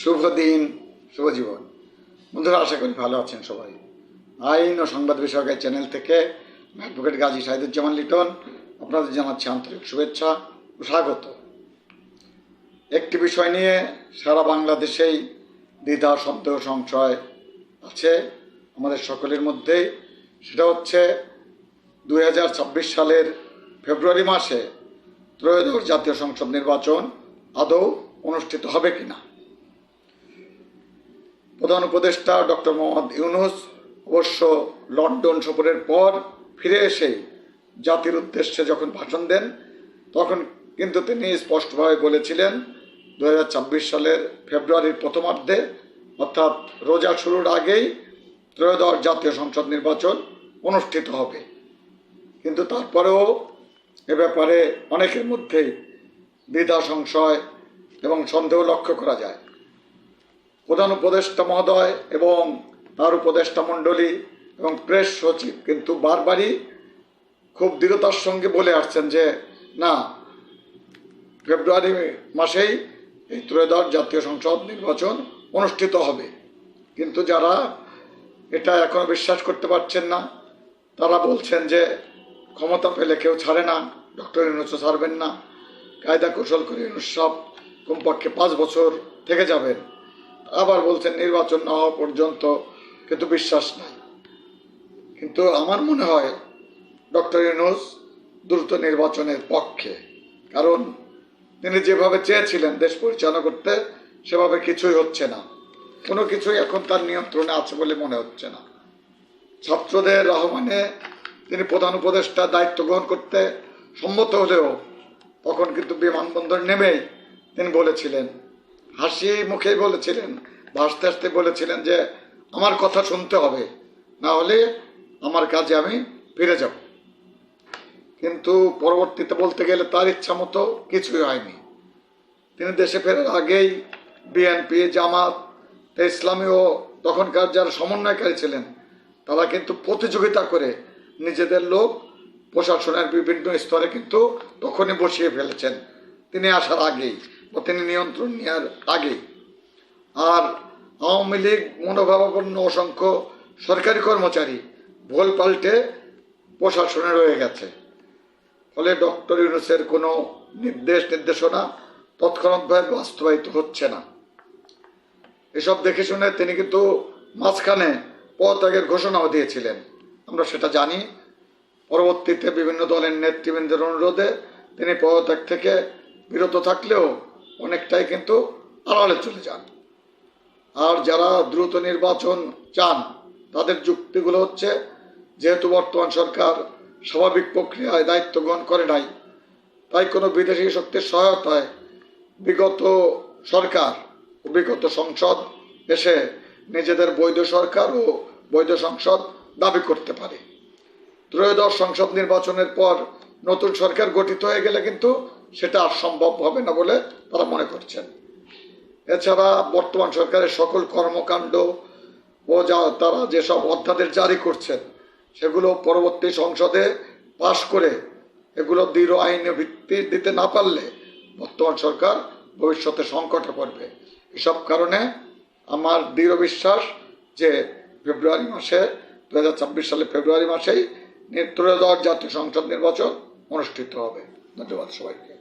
শুভ দিন শুভ জীবন বন্ধুরা, আশা করি ভালো আছেন সবাই। আইন ও সংবাদ বিষয়ক এই চ্যানেল থেকে অ্যাডভোকেট গাজী সাহিদুজ্জামান লিটন, আপনাদের জানাচ্ছি আন্তরিক শুভেচ্ছা ও স্বাগত। একটি বিষয় নিয়ে সারা বাংলাদেশেই দ্বিধা, সন্দেহ, সংশয় আছে আমাদের সকলের মধ্যেই। সেটা হচ্ছে দু হাজার ছাব্বিশ সালের ফেব্রুয়ারি মাসে ত্রয়োদশ জাতীয় সংসদ নির্বাচন আদৌ অনুষ্ঠিত হবে কিনা? প্রধান উপদেষ্টা ডক্টর মোহাম্মদ ইউনুস অবশ্য লন্ডন সফরের পর ফিরে এসেই জাতির উদ্দেশ্যে যখন ভাষণ দেন, তখন কিন্তু তিনি স্পষ্টভাবে বলেছিলেন দু হাজার ছাব্বিশ সালের ফেব্রুয়ারির প্রথমার্ধে, অর্থাৎ রোজা শুরুর আগেই ত্রয়োদশ জাতীয় সংসদ নির্বাচন অনুষ্ঠিত হবে। কিন্তু তারপরেও এ ব্যাপারে অনেকের মধ্যেই দ্বিধা, সংশয় এবং সন্দেহ লক্ষ্য করা যায়। প্রধান উপদেষ্টা মহোদয় এবং তার উপদেষ্টা মণ্ডলী এবং প্রেস সচিব। কিন্তু বারবারই খুব দৃঢ়তার সঙ্গে বলে আসছেন যে, না, ফেব্রুয়ারি মাসেই এই ত্রয়োদশ জাতীয় সংসদ নির্বাচন অনুষ্ঠিত হবে। কিন্তু যারা এটা এখনও বিশ্বাস করতে পারছেন না, তারা বলছেন যে, ক্ষমতা পেলে কেউ ছাড়ে না, ডক্টর ইউনুসও ছাড়বেন না, কায়দা কৌশল করে ইউনুস সব কমপক্ষে পাঁচ বছর থেকে যাবেন। আবার বলছেন নির্বাচন না হওয়া পর্যন্ত কিন্তু বিশ্বাস নাই। কিন্তু আমার মনে হয় ডক্টর ইউনুস দ্রুত নির্বাচনের পক্ষে, কারণ তিনি যেভাবে চেয়েছিলেন দেশ পরিচালনা করতে, সেভাবে কিছুই হচ্ছে না। কোনো কিছুই এখন তার নিয়ন্ত্রণে আছে বলে মনে হচ্ছে না। ছাত্রদের আহ্বানে তিনি প্রধান উপদেষ্টা দায়িত্ব গ্রহণ করতে সম্মত হলেও তখন কিন্তু বিমানবন্দর নেমেই তিনি বলেছিলেন হাসি মুখেই বলেছিলেন, ভাসতে হাসতে বলেছিলেন যে, আমার কথা শুনতে হবে, না হলে আমার কাজে আমি ফিরে যাব। কিন্তু পরবর্তীতে বলতে গেলে তার ইচ্ছা মতো কিছুই হয়নি। তিনি দেশে ফেরার আগেই বিএনপি জামাত ইসলামী ও তখনকার যারা সমন্বয়কারী ছিলেন, তারা কিন্তু প্রতিযোগিতা করে নিজেদের লোক প্রশাসনের বিভিন্ন স্তরে কিন্তু তখনই বসিয়ে ফেলেছেন। তিনি আসার আগেই। তিনি নিয়ন্ত্রণ নেওয়ার আগে আর আওয়ামী লীগ মনোভাবাপন্ন অসংখ্য সরকারি কর্মচারী ভোল পাল্টে প্রশাসনে রয়ে গেছে। ফলে ডক্টর ইউনুসের কোনো নির্দেশ, নির্দেশনা তৎক্ষণাৎভাবে বাস্তবায়িত হচ্ছে না। এসব দেখে শুনে তিনি কিন্তু মাঝখানে পদত্যাগের ঘোষণাও দিয়েছিলেন। আমরা সেটা জানি। পরবর্তীতে বিভিন্ন দলের নেতৃবৃন্দের অনুরোধে তিনি পদত্যাগ থেকে বিরত থাকলেও অনেকটাই কিন্তু আড়ালে চলে যান। আর যারা দ্রুত নির্বাচন চান, তাদের যুক্তিগুলো হচ্ছে, যেহেতু বর্তমান সরকার স্বাভাবিক প্রক্রিয়ায় দায়িত্ব গ্রহণ করে নাই, তাই কোনো বিদেশি শক্তির সহায়তায় বিগত সরকার ও বিগত সংসদ এসে নিজেদের বৈধ সরকার ও বৈধ সংসদ দাবি করতে পারে। ত্রয়োদশ সংসদ নির্বাচনের পর নতুন সরকার গঠিত হয়ে গেলে কিন্তু সেটা আর সম্ভব হবে না বলে তারা মনে করছেন। এছাড়া বর্তমান সরকারের সকল কর্মকাণ্ড ও যা তারা যেসব অধ্যাদেশ জারি করছেন, সেগুলো পরবর্তী সংসদে পাশ করে এগুলো দৃঢ় আইনে ভিত্তি দিতে না পারলে বর্তমান সরকার ভবিষ্যতে সংকটে পড়বে। এসব কারণে আমার দৃঢ় বিশ্বাস যে ফেব্রুয়ারি মাসে দু হাজার ছাব্বিশ সালে ফেব্রুয়ারি মাসেই ত্রয়োদশ জাতীয় সংসদ নির্বাচন অনুষ্ঠিত হবে। ধন্যবাদ সবাইকে।